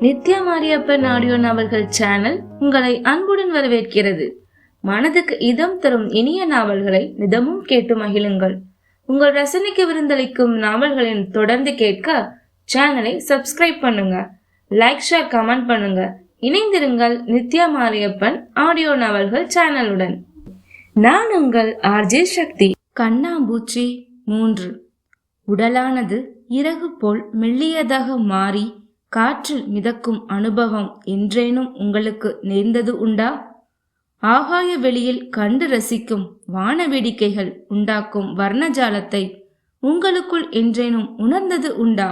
Nithya Mariyappan audio நாவல்கள் channel உங்களை அன்புடன் வரவேற்கிறது. மனதுக்கு இதம் தரும் இனிய நாவல்களை நிதமும் கேட்டு மகிழுங்கள். உங்கள் ரசனைக்கு விருந்தளிக்கும் நாவல்களின் தொடர்ந்து கேட்க சேனலை சப்ஸ்கிரைப் பண்ணுங்க. லைக் ஷேர் கமெண்ட் பண்ணுங்க. இணைந்திருங்கள் நித்யா மாரியப்பன் ஆடியோ நாவல்கள் சேனலுடன். நான் உங்கள் ஆர்ஜே சக்தி. கண்ணாம்பூச்சி மூன்று. உடலானது இறகு போல் மெல்லியதாக மாறி காற்றில் மிதக்கும் அனுபவம் என்றேனும் உங்களுக்கு நேர்ந்தது உண்டா? ஆகாய வெளியில் கண்டு ரசிக்கும் வான வேடிக்கைகள் உண்டாக்கும் வர்ணஜாலத்தை உங்களுக்குள் என்றேனும் உணர்ந்தது உண்டா?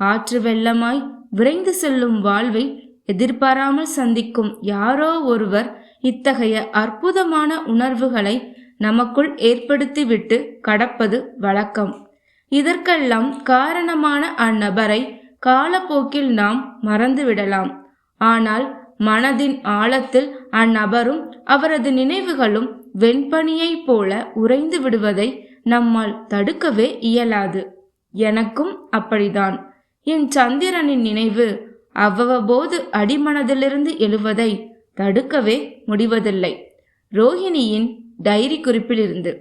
ஆற்று வெள்ளமாய் விரைந்து செல்லும் வாழ்வை எதிர்பாராமல் சந்திக்கும் யாரோ ஒருவர் இத்தகைய அற்புதமான உணர்வுகளை நமக்குள் ஏற்படுத்திவிட்டு கடப்பது வழக்கம். இதற்கெல்லாம் காரணமான அந்நபரை காலப்போக்கில் நாம் மறந்துவிடலாம் ஆனால் மனதின் ஆழத்தில் அந்நபரும் அவரது நினைவுகளும் வெண்பனியைப் போல உறைந்து விடுவதை நம்மால் தடுக்கவே இயலாது. எனக்கும் அப்படிதான் என் சந்திரனின் நினைவு அவ்வப்போது அடிமனதிலிருந்து எழுவதை தடுக்கவே முடிவதில்லை. ரோஹிணியின் டைரி குறிப்பிலிருந்து.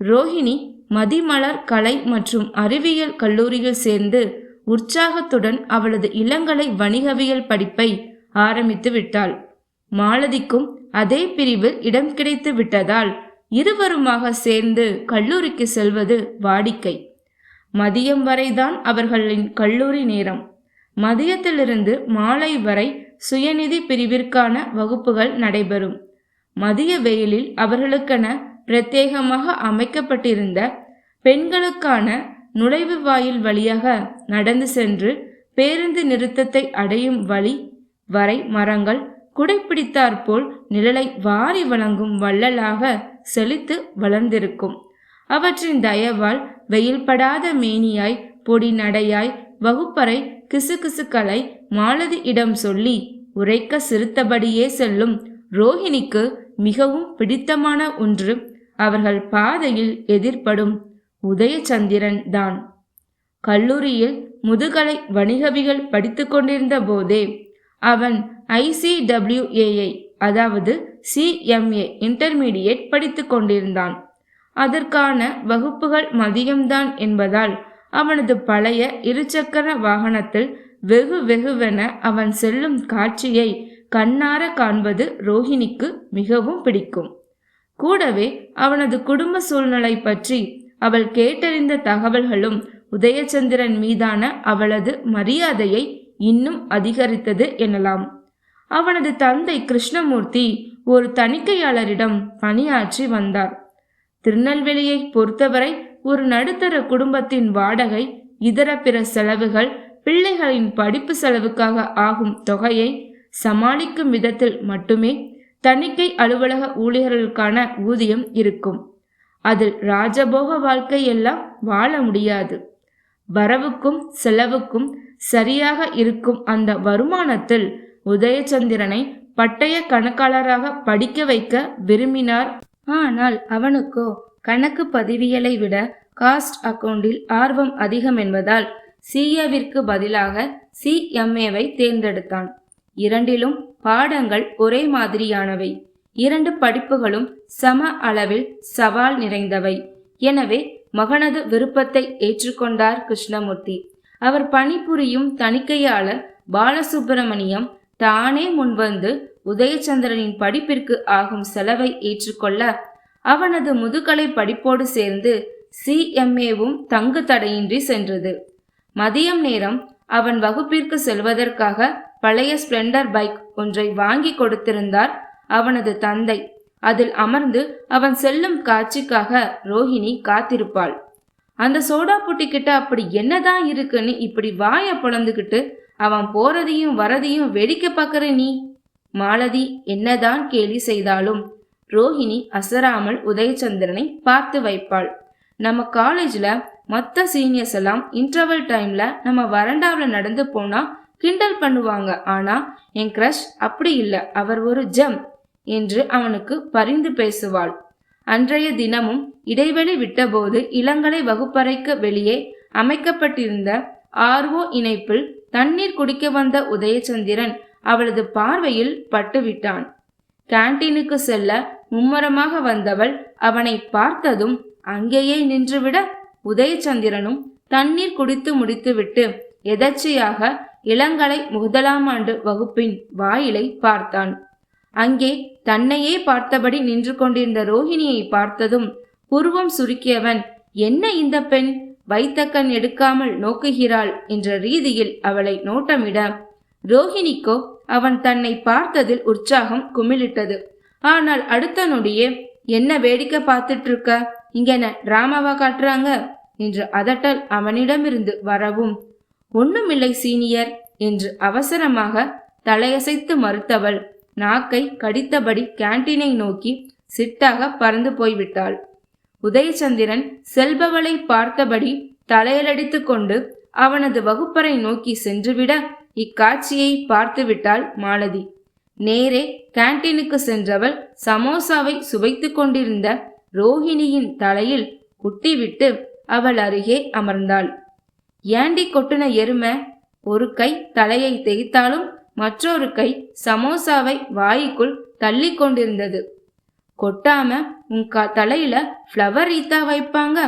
ரோஹிணி மதிமலர் கலை மற்றும் அறிவியல் கல்லூரியில் சேர்ந்து உற்சாகத்துடன் அவளது இளங்கலை வணிகவியல் படிப்பை ஆரம்பித்து விட்டாள். மாலதிக்கும் அதே பிரிவில் இடம் கிடைத்து விட்டதால் இருவருமாக சேர்ந்து கல்லூரிக்கு செல்வது வாடிக்கை. மதியம் வரைதான் அவர்களின் கல்லூரி நேரம். மதியத்திலிருந்து மாலை வரை சுயநிதி பிரிவிற்கான வகுப்புகள் நடைபெறும். மதிய வெயிலில் அவர்களுக்கென பிரத்யேகமாக அமைக்கப்பட்டிருந்த பெண்களுக்கான நுழைவு வாயில் வழியாக நடந்து சென்று பேருந்து நிறுத்தத்தை அடையும் வழி வரை மரங்கள் குடைப்பிடித்தாற்போல் நிழலை வாரி வழங்கும் வள்ளலாக செழித்து வளர்ந்திருக்கும். அவற்றின் தயவால் வெயில் படாத மேனியாய் பொடி நடையாய் வகுப்பறை கிசுகிசுக்களை மாலதி இடம் சொல்லி உரைக்க சிறுத்தபடியே செல்லும் ரோஹிணிக்கு மிகவும் பிடித்தமான ஒன்று அவர்கள் பாதையில் எதிர்ப்படும் உதயச்சந்திரன் தான். கல்லூரியில் முதுகலை வணிகவிகள் படித்து கொண்டிருந்த போதே அவன் ஐசிடபிள்யூஏஐ அதாவது சிஎம்ஏ இன்டர்மீடியேட் படித்து கொண்டிருந்தான். அதற்கான வகுப்புகள் மதியம்தான் என்பதால் அவனது பழைய இருசக்கர வாகனத்தில் வெகு வெகுவென அவன் செல்லும் காட்சியை கண்ணார காண்பது ரோஹிணிக்கு மிகவும் பிடிக்கும். கூடவே அவனது குடும்ப சூழ்நிலை பற்றி அவள் கேட்டறிந்த தகவல்களும் உதயச்சந்திரன் மீதான அவளது மரியாதையை இன்னும் அதிகரித்தது எனலாம். அவனது தந்தை கிருஷ்ணமூர்த்தி ஒரு தணிக்கையாளரிடம் பணியாற்றி வந்தார். திருநெல்வேலியை பொறுத்தவரை ஒரு நடுத்தர குடும்பத்தின் வாடகை இதர பிற செலவுகள் பிள்ளைகளின் படிப்பு செலவுக்காக ஆகும் தொகையை சமாளிக்கும் விதத்தில் மட்டுமே தணிக்கை அலுவலக ஊழியர்களுக்கான ஊதியம் இருக்கும். அதில் ராஜபோக வாழ்க்கை எல்லாம் வாழ முடியாது. வரவுக்கும் செலவுக்கும் சரியாக இருக்கும் அந்த வருமானத்தில் உதயச்சந்திரனை பட்டய கணக்காளராக படிக்க வைக்க விரும்பினார். ஆனால் அவனுக்கோ கணக்கு பதிவியலை விட காஸ்ட் அக்கவுண்டில் ஆர்வம் அதிகம் என்பதால் சிஏவிற்கு பதிலாக சிஎம்ஏவை தேர்ந்தெடுத்தான். இரண்டிலும் பாடங்கள் ஒரே மாதிரியானவை. இரண்டு படிப்புகளும் சம அளவில் சவால் நிறைந்தவை. எனவே மகனது விருப்பத்தை ஏற்றுக்கொண்டார் கிருஷ்ணமூர்த்தி. அவர் பணிபுரியும் தணிக்கையாளர் பாலசுப்பிரமணியம் தானே முன்வந்து உதயச்சந்திரனின் படிப்பிற்கு ஆகும் செலவை ஏற்றுக்கொள்ள அவனது முதுகலை படிப்போடு சேர்ந்து சிஎம்ஏவும் தங்கு தடையின்றி சென்றது. மதியம் நேரம் அவன் வகுப்பிற்கு செல்வதற்காக பழைய ஸ்பிளெண்டர் பைக் ஒன்றை வாங்கி கொடுத்திருந்தார் அவனது தந்தை. அதில் அமர்ந்து அவன் செல்லும் காட்சிக்காக ரோஹிணி காத்திருப்பாள். அந்த சோடா புட்டி கிட்ட அப்படி என்னதான் இருக்குன்னு இப்படி வாய பொழந்துக்கிட்டு அவன் போறதையும் வரதையும் வேடிக்கை பார்க்கற நீ? மாலதி என்னதான் கேலி செய்தாலும் ரோஹிணி அசராமல் உதயச்சந்திரனை பார்த்து வைப்பாள். நம்ம காலேஜ்ல மற்ற சீனியர்ஸ் எல்லாம் இன்டர்வல் டைம்ல நம்ம வரண்டாவில் நடந்து போனா கிண்டல் பண்ணுவாங்க. ஆனா என் கிரஷ் அப்படி இல்லை. அவர் ஒரு ஜம் என்று அவனுக்கு பரிந்து பேசுவாள். அன்றைய தினமும் இடைவெளி விட்டபோது இளங்கலை வகுப்பறைக்கு வெளியே அமைக்கப்பட்டிருந்த ஆர்ஓ இணைப்பில் தண்ணீர் குடிக்க வந்த உதயச்சந்திரன் அவளது பார்வையில் பட்டுவிட்டான். கேண்டீனுக்கு செல்ல மும்மரமாக வந்தவள் அவனை பார்த்ததும் அங்கேயே நின்றுவிட உதயச்சந்திரனும் தண்ணீர் குடித்து முடித்துவிட்டு எதர்ச்சியாக இளங்கலை முதலாம் ஆண்டு வகுப்பின் வாயிலை பார்த்தான். அங்கே தன்னையே பார்த்தபடி நின்று கொண்டிருந்த ரோஹிணியை பார்த்ததும் புருவம் சுருக்கியவன் என்ன இந்த பெண்? வைத்த கண் எடுக்காமல் நோக்குகிறாள் என்ற ரீதியில் அவளை நோட்டமிட ரோஹிணிக்கோ அவன் தன்னை பார்த்ததில் உற்சாகம் குமிழிட்டது. ஆனால் அடுத்த நொடியே என்ன வேடிக்கை பார்த்துட்டு இருக்க இங்கன டிராமாவா காட்டுறாங்க? என்று அதட்டல் அவனிடமிருந்து வரவும். ஒண்ணுமில்லை சீனியர் என்று அவசரமாக தலையசைத்து மறுத்தவள் நாக்கை கடித்தபடி கேண்டீனை நோக்கி சிட்டாக பறந்து போய்விட்டாள். உதயச்சந்திரன் செல்பவளை பார்த்தபடி தலையலடித்து கொண்டு அவனது வகுப்பறை நோக்கி சென்றுவிட இக்காட்சியை பார்த்துவிட்டாள் மாலதி. நேரே கேண்டீனுக்கு சென்றவள் சமோசாவை சுவைத்து கொண்டிருந்த ரோஹிணியின் தலையில் குட்டிவிட்டு அவள் அருகே அமர்ந்தாள். ஏண்டி கொட்டின எருமை ஒரு கை தலையை தேய்த்தாலும் மற்றொரு கை சமோசாவை வாய்க்குள் தள்ளி கொண்டிருந்தது. கொட்டாம உன் க தலையில ஃப்ளவர் ஈத்தா வைப்பாங்க.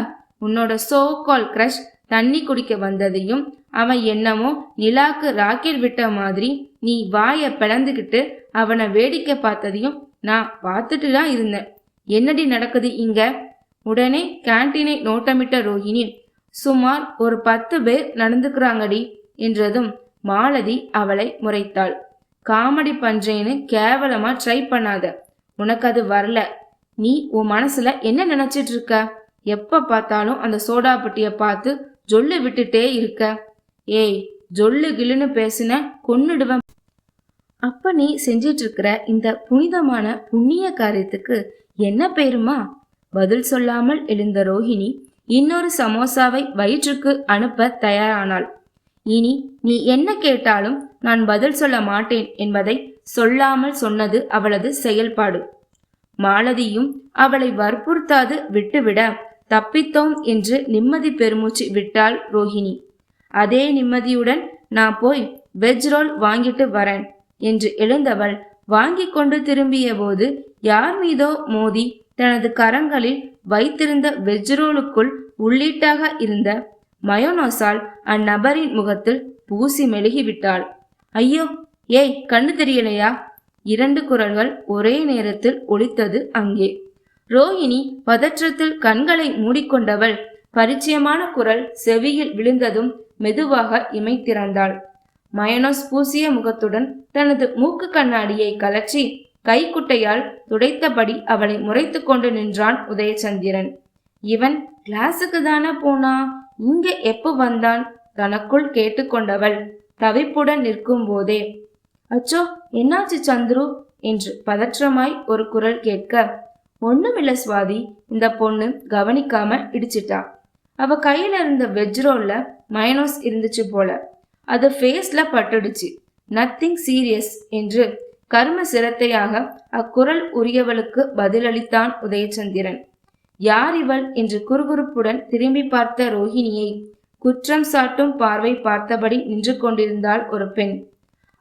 உன்னோட சோ கால் கிரஷ் தண்ணி குடிக்க வந்ததையும் அவன் என்னமோ நிலாக்கு ராக்கெட் விட்ட மாதிரி நீ வாயை பிளந்துக்கிட்டு அவனை வேடிக்கை பார்த்ததையும் நான் பார்த்துட்டு தான் இருந்தேன். என்னடி நடக்குது இங்க? உடனே கேன்டீனை நோட்டமிட்ட ரோஹிணி சுமார் ஒரு பத்து பேர் நடந்துக்கிறாங்கடி என்றதும் மாலதி அவளை முறைத்தாள். காமெடி பண்றேன்னு கேவலமா ட்ரை பண்ணாத. உனக்கு அது வரல. நீ உன் மனசுல என்ன நினைச்சிட்டு இருக்க? எப்ப பார்த்தாலும் அந்த சோடா பட்டிய பார்த்து ஜொல்லு விட்டுட்டே இருக்க. ஏய் ஜொல்லு கில்லுன்னு பேசுன கொன்னுடுவேன். அப்ப நீ செஞ்சிட்டு இருக்கிற இந்த புனிதமான புண்ணிய காரியத்துக்கு என்ன பேருமா? பதில் சொல்லாமல் எழுந்த ரோஹிணி இன்னொரு சமோசாவை வயிற்றுக்கு அனுப்ப தயாரானாள். இனி நீ என்ன கேட்டாலும் நான் பதில் சொல்ல மாட்டேன் என்பதை சொல்லாமல் சொன்னது அவளது செயல்பாடு. மாலதியும் அவளை வற்புறுத்தாது விட்டுவிட தப்பித்தோம் என்று நிம்மதி பெருமூச்சு விட்டாள் ரோஹிணி. அதே நிம்மதியுடன் நான் போய் வெஜ் ரோல் வாங்கிட்டு வரேன் என்று எழுந்தவள் வாங்கி கொண்டு திரும்பிய போது யார் மீதோ மோதி தனது கரங்களில் வைத்திருந்த வெஜ் ரோலுக்குள் உள்ளீட்டாக இருந்த மயோனோசால் அந்நபரின் முகத்தில் பூசி மெழுகிவிட்டாள். ஐயோ ஏய் கண்ணு தெரியலையா இரண்டு குரல்கள் ஒரே நேரத்தில் ஒலித்தது அங்கே. ரோஹிணி பதற்றத்தில் கண்களை மூடிக்கொண்டவள் பரிச்சயமான குரல் செவியில் விழுந்ததும் மெதுவாக இமை திறந்தாள். மயனோஸ் பூசிய முகத்துடன் தனது மூக்கு கண்ணாடியை கலற்றி கைக்குட்டையால் துடைத்தபடி அவளை முறைத்து கொண்டு நின்றான் உதயச்சந்திரன் இவன் கிளாஸுக்கு தானே போனா? இங்க எப்போ வந்தான்? தனக்குள் கேட்டுக்கொண்டவள். தவிப்புடன் நிற்கும் போதே அச்சோ என்னாச்சு சந்துரு? என்று பதற்றமாய் ஒரு குரல் கேட்க ஒண்ணுமில்ல சுவாதி இந்த பொண்ணு கவனிக்காம இடிச்சிட்டா. அவ கையில இருந்த வெஜ் ரோல்ல மைனோஸ் இருந்துச்சு போல. அது ஃபேஸ்ல பட்டுடுச்சு. நத்திங் சீரியஸ் என்று கர்ம சிரத்தையாக அக்குரல் உரியவளுக்கு பதிலளித்தான் உதயச்சந்திரன். யார் இவள்? என்று குறுகுறுப்புடன் திரும்பி பார்த்த ரோஹிணியை குற்றம் சாட்டும் பார்வை பார்த்தபடி நின்று கொண்டிருந்தாள் ஒரு பெண்.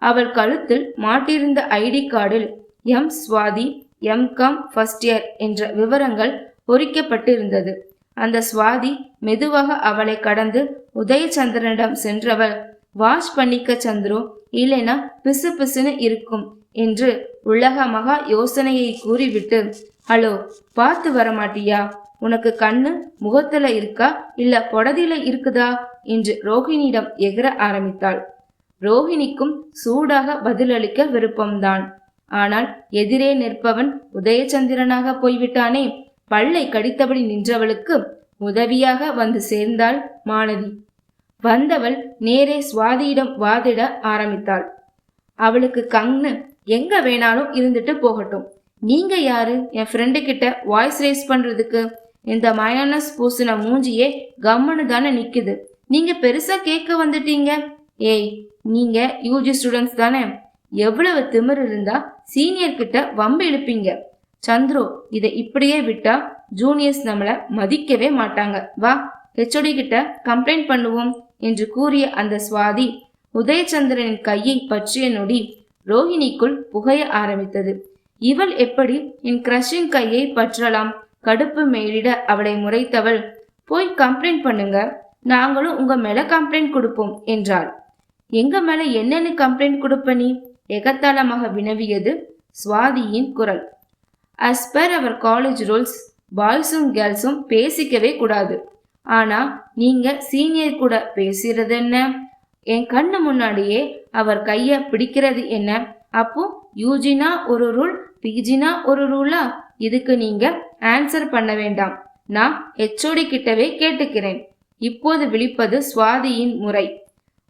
அவள் கழுத்தில் மாட்டிருந்த ஐடி கார்டில் M Swathi M com first year என்ற விவரங்கள் பொறிக்கப்பட்டிருந்தது. அந்த சுவாதி மெதுவாக அவளை கடந்து உதயச்சந்திரனிடம் சென்றவள். வாஷ் பண்ணிக்க சந்துரு இல்லைனா பிசு பிசுன்னு இருக்கும் என்று உலகமகா யோசனையை கூறிவிட்டு ஹலோ பார்த்து வர மாட்டியா உனக்கு கண்ணு முகத்துல இருக்கா? இல்ல பொடதில இருக்குதா? என்று ரோஹிணியிடம் எகிர ஆரம்பித்தாள். ரோஹிணிக்கும் சூடாக பதிலளிக்க விருப்பம்தான். ஆனால் எதிரே நிற்பவன் உதயச்சந்திரனாக போய்விட்டானே? பல்லை கடித்தபடி நின்றவளுக்கு உதவியாக வந்து சேர்ந்தாள் மாலதி வந்தவள் நேரே சுவாதியிடம் வாதிட ஆரம்பித்தாள். அவளுக்கு கண்ணு எங்க வேணாலும் இருந்துட்டு போகட்டும். நீங்க யாரு? என் ஃப்ரெண்டு கிட்ட வாய்ஸ் ரேஸ் பண்றதுக்கு இந்த மயோனஸ் பூசின மூஞ்சியே கம்மனு தானே நிக்குது. நீங்க பெருசா கேட்க வந்துட்டீங்க. ஏய் நீங்க யூஜி ஸ்டூடெண்ட்ஸ் தானே. எவ்வளவு திமிர் இருந்தா சீனியர் கிட்ட வம்பு இழுப்பீங்க. சந்துரு இதை இப்படியே விட்டா ஜூனியர்ஸ் நம்மளை மதிக்கவே மாட்டாங்க. வா ஹெச்ஓடி கிட்ட கம்ப்ளைண்ட் பண்ணுவோம் என்று கூறிய அந்த சுவாதி உதயச்சந்திரனின் கையை பற்றிய நொடி ரோஹிணிக்குள் புகைய ஆரம்பித்தது. இவள் எப்படி என் கிரஷின் கையை பற்றலாம்? கடுப்பு மேலிட அவளை முறைத்தவள். போய் கம்ப்ளைண்ட் பண்ணுங்க. நாங்களும் உங்க மேல கம்ப்ளைண்ட் கொடுப்போம் என்றாள். எங்க மேல என்னென்னு கம்ப்ளைண்ட் கொடுப்ப நீ? எகத்தாளமாக வினவியது சுவாதியின் குரல். As per our college rules பாய்ஸும் கேர்ள்ஸும் பேசிக்கவே கூடாது. ஆனா நீங்க சீனியர் கூட பேசுறது என்ன? என் கண்ணு முன்னாடியே அவர் கைய பிடிக்கிறது என்ன? அப்போ யூஜினா ஒரு ரூல் பிஜினா ஒரு ரூலா? இதுக்கு நீங்க ஆன்சர் பண்ண வேண்டாம். நான் ஹெச்ஓடி கிட்டவே கேட்டுக்கிறேன். இப்போது விழிப்பது சுவாதியின் முறை.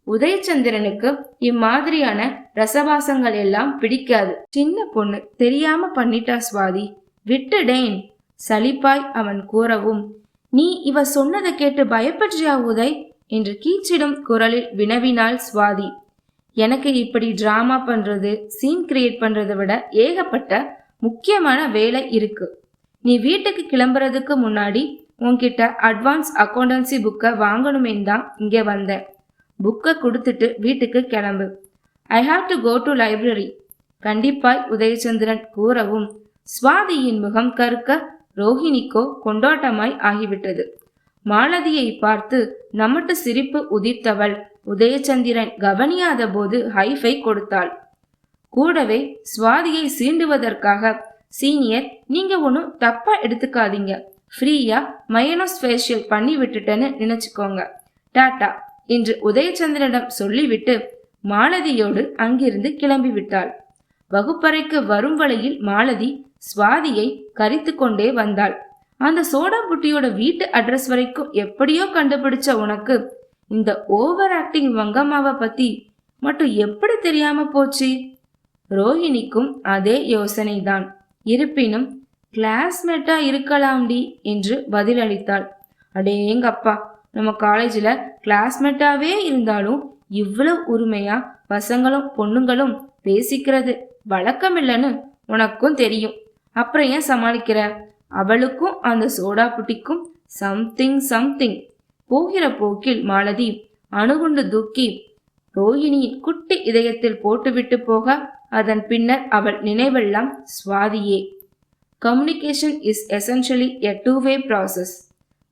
உதயச்சந்திரனுக்கு இம்மாதிரியான ரசவாசங்கள் எல்லாம் பிடிக்காது. சின்ன பொண்ணு தெரியாம பண்ணிட்டா சுவாதி. விட்டுடேன் சலிப்பாய் அவன் கூறவும். நீ இவ சொன்னதை கேட்டு பயப்பற்றியா உதய்? என்று கீச்சிடும் குரலில் வினவினாள் சுவாதி. எனக்கு இப்படி ட்ராமா பண்ணுறது சீன் கிரியேட் பண்ணுறதை விட ஏகப்பட்ட முக்கியமான வேலை இருக்கு. நீ வீட்டுக்கு கிளம்புறதுக்கு முன்னாடி உன்கிட்ட அட்வான்ஸ் அக்கௌண்டன்சி புக்கை வாங்கணுமேன்னு தான் இங்கே வந்தேன். புக்கை கொடுத்துட்டு வீட்டுக்கு கிளம்பு. I have to go to library கண்டிப்பாய் உதயச்சந்திரன் கூறவும் சுவாதியின் முகம் கருக்க ரோஹிணிக்கோ கொண்டாட்டமாய் ஆகிவிட்டது. மாலதியை பார்த்து நம்மட்டு சிரிப்பு உதிர்த்தவள். உதயச்சந்திரன் கவனியாத போது ஹைஃபை கொடுத்தாள். கூடவே சுவாதியை சீண்டுவதற்காக சீனியர் நீங்க ஒன்றும் தப்பா எடுத்துக்காதீங்க. ஃப்ரீயா மயனோஸ் ஃபேஷியல் பண்ணி விட்டுட்டேன்னு நினைச்சுக்கோங்க. டாட்டா என்று உதயச்சந்திரனிடம் சொல்லிவிட்டு மாலதியோடு அங்கிருந்து கிளம்பி விட்டாள் வகுப்பறைக்கு வரும் வழியில் மாலதி சுவாதியை கரித்து கொண்டே வந்தாள். அந்த சோடா புட்டியோட வீட்டு அட்ரஸ் வரைக்கும் எப்படியோ கண்டுபிடிச்ச உனக்கு இந்த ஓவர் ஆக்டிங் வங்கம்மாவை பத்தி மட்டும் எப்படி தெரியாம போச்சு? ரோஹிணிக்கும் அதே யோசனைதான். இருப்பினும் கிளாஸ்மேட்டா இருக்கலாம்டி என்று பதிலளித்தாள். அடேங்கப்பா நம்ம காலேஜில் கிளாஸ்மேட்டாவே இருந்தாலும் இவ்வளவு உரிமையா பசங்களும் பொண்ணுங்களும் பேசிக்கிறது வழக்கம் இல்லைன்னு உனக்கும் தெரியும். அப்புறம் ஏன் சமாளிக்கிற? அவளுக்கும் அந்த சோடா புட்டிக்கும் சம்திங் சம்திங் போகிற போக்கில் மாலதி அணுகுண்டு தூக்கி ரோஹிணியின் குட்டி இதயத்தில் போட்டுவிட்டு போக அதன் பின்னர் அவள் நினைவெல்லாம் சுவாதியே. Communication is essentially a two way process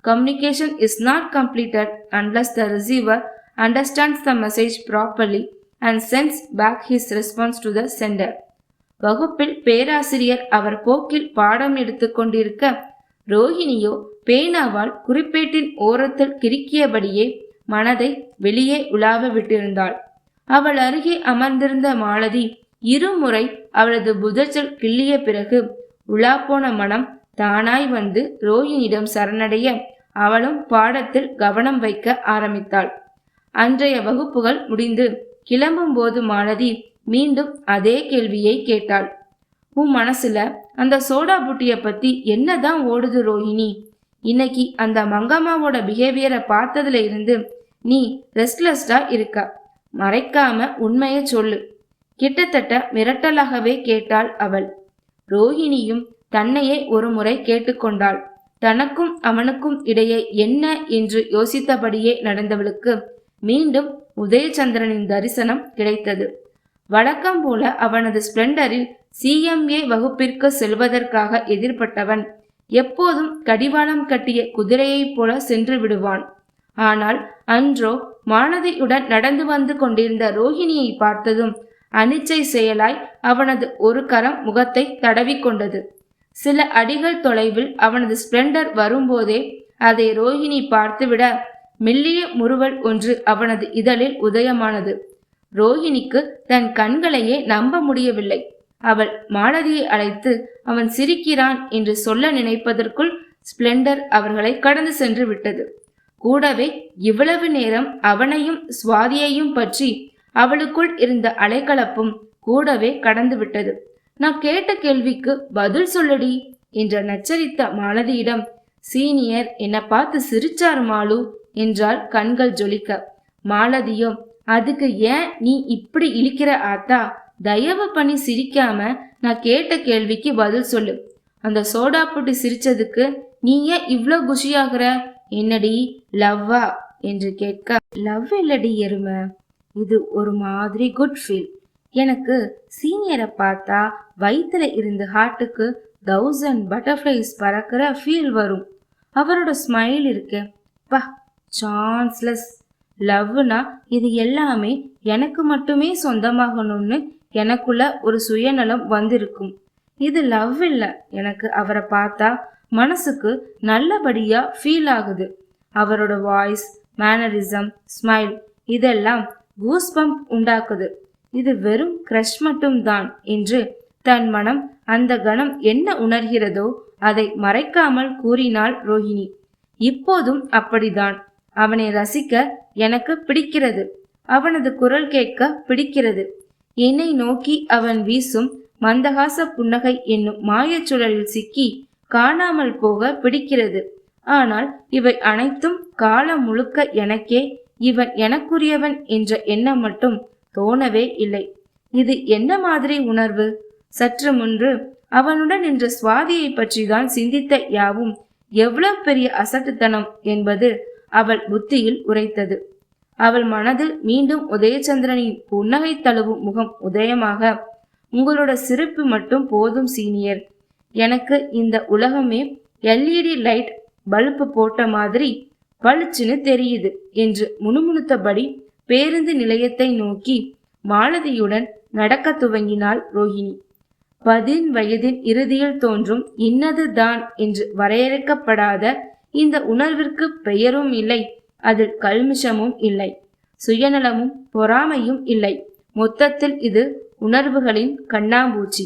communication is not completed unless the receiver understands the message properly and sends back his response to the sender வகுப்பில் பேராசிரியர் அவர் போக்கில் பாடம் எடுத்து கொண்டிருக்க ரோஹிணியோ பேனாவால் குறிப்பேட்டின் ஓரத்தில் கிறுக்கியபடியே மனதை வெளியே உலாவ விட்டிருந்தாள். அவள் அருகே அமர்ந்திருந்த மாலதி இருமுறை அவளது புதச்சல் கிள்ளிய பிறகு உலா போன மனம் தானாய் வந்து ரோஹினிடம் சரணடைய அவளும் பாடத்தில் கவனம் வைக்க ஆரம்பித்தாள். அன்றைய வகுப்புகள் முடிந்து கிளம்பும் போது மாலதி மீண்டும் அதே கேள்வியை கேட்டாள். உன் மனசுல அந்த சோடா புட்டிய பத்தி என்னதான் ஓடுது ரோஹிணி இன்னைக்கு அந்த மங்கம்மாவோட பிஹேவியரை பார்த்ததுல இருந்து நீ ரெஸ்ட்லெஸ்டா இருக்க. மறைக்காம உண்மையை சொல்லு. கிட்டத்தட்ட மிரட்டலாகவே கேட்டாள் அவள். ரோஹிணியும் தன்னையே ஒரு முறை கேட்டுக்கொண்டாள். தனக்கும் அவனுக்கும் இடையே என்ன என்று யோசித்தபடியே நடந்தவளுக்கு மீண்டும் உதயச்சந்திரனின் தரிசனம் கிடைத்தது. வழக்கம் போல அவனது ஸ்பிளண்டரில் சிஎம்ஏ வகுப்பிற்கு செல்வதற்காக எதிர்பட்டவன். எப்போதும் கடிவாளம் கட்டிய குதிரையைப் போல சென்று விடுவான். ஆனால் அன்றோ மானதியுடன் நடந்து வந்து கொண்டிருந்த ரோஹிணியை பார்த்ததும் அனிச்சை செயலாய் அவனது ஒரு கரம் முகத்தை தடவிக்கொண்டது சில அடிகள் தொலைவில் அவனது ஸ்பிளண்டர் வரும்போதே அதை ரோஹிணி பார்த்துவிட மெல்லிய முறுவல் ஒன்று அவனது இதழில் உதயமானது. ரோஹிணிக்கு தன் கண்களையே நம்ப முடியவில்லை. அவள் மாலதியை அழைத்து அவன் சிரிக்கிறான் என்று சொல்ல நினைப்பதற்குள் ஸ்பிளெண்டர் அவர்களை கடந்து சென்று விட்டது. கூடவே இவ்வளவு நேரம் அவனையும் சுவாதியையும் பற்றி அவளுக்குள் இருந்த அலைக்கலப்பும் கூடவே கடந்து விட்டது. நான் கேட்ட கேள்விக்கு பதில் சொல்லடி என்ற நச்சரித்த மாலதியிடம் சீனியர் என்னை பார்த்து சிரிச்சாரு மாலு என்றால் கண்கள் ஜொலிக்க. மாலதியோ அதுக்கு ஏன் நீ இப்படி இழிக்கிற ஆத்தா? தயவு பண்ணி சிரிக்காம நான் கேட்ட கேள்விக்கு பதில் சொல்லு. அந்த சோடா போட்டு சிரிச்சதுக்கு நீ ஏன் இவ்வளோ குஷியாகிற? என்னடி லவ்வா? என்று கேட்க லவ் இல்லடி எருமை. இது ஒரு மாதிரி குட் ஃபீல். எனக்கு சீனியரை பார்த்தா வயிற்றுல இருந்து ஹார்ட்டுக்கு தௌசண்ட் பட்டர்ஃப்ளைஸ் பறக்கிற ஃபீல் வரும். அவரோட ஸ்மைல் இருக்கு. பா சான்ஸ்லெஸ் லவ்னா இது எல்லாமே எனக்கு மட்டுமே சொந்தமாகணும்னு எனக்குள்ள ஒரு சுயநலம் வந்திருக்கும். இது லவ் இல்லை. எனக்கு அவரை பார்த்தா மனசுக்கு நல்லபடியா ஃபீல் ஆகுது. அவரோட வாய்ஸ் மேனரிசம் ஸ்மைல் இதெல்லாம் கூஸ் பம்ப் உண்டாக்குது. இது வெறும் க்ரஷ் மட்டும்தான் என்று தன் மனம் அந்த கணம் என்ன உணர்கிறதோ அதை மறைக்காமல் கூறினாள் ரோஹிணி. இப்போதும் அப்படிதான் அவனை ரசிக்க எனக்கு பிடிக்கிறது. அவனது குரல் கேட்க பிடிக்கிறது. என்னை நோக்கி அவன் வீசும் மந்தகாச புன்னகை என்னும் மாயச்சுழலில் சிக்கி காணாமல் போக பிடிக்கிறது. ஆனால் இவை அனைத்தும் காலம் முழுக்க எனக்கே இவன் எனக்குரியவன் என்ற எண்ணம் மட்டும் தோணவே இல்லை. இது என்ன மாதிரி உணர்வு? சற்று முன்று அவனுடன் நின்ற சுவாதியை பற்றிதான் சிந்தித்த யாவும் எவ்வளவு பெரிய அசட்டுத்தனம் என்பது அவள் புத்தியில் உரைத்தது. அவள் மனதில் மீண்டும் உதயச்சந்திரனின் புன்னகை தழுவும் முகம் உதயமாக உங்களோட சிரிப்பு மட்டும் போதும் சீனியர். எனக்கு இந்த உலகமே எல்இடி லைட் பல்பு போட்ட மாதிரி பளிச்சுன்னு தெரியுது என்று முணுமுணுத்தபடி பேருந்து நிலையத்தை நோக்கி மாலதியுடன் நடக்க துவங்கினாள் ரோஹிணி. பதின் வயதின் இறுதியில் தோன்றும் இன்னது தான் என்று வரையறுக்கப்படாத இந்த உணர்விற்கு பெயரும் இல்லை. அதில் கல்மிஷமும் இல்லை. சுயநலமும் பொறாமையும் இல்லை. மொத்தத்தில் இது உணர்வுகளின் கண்ணாம்பூச்சி.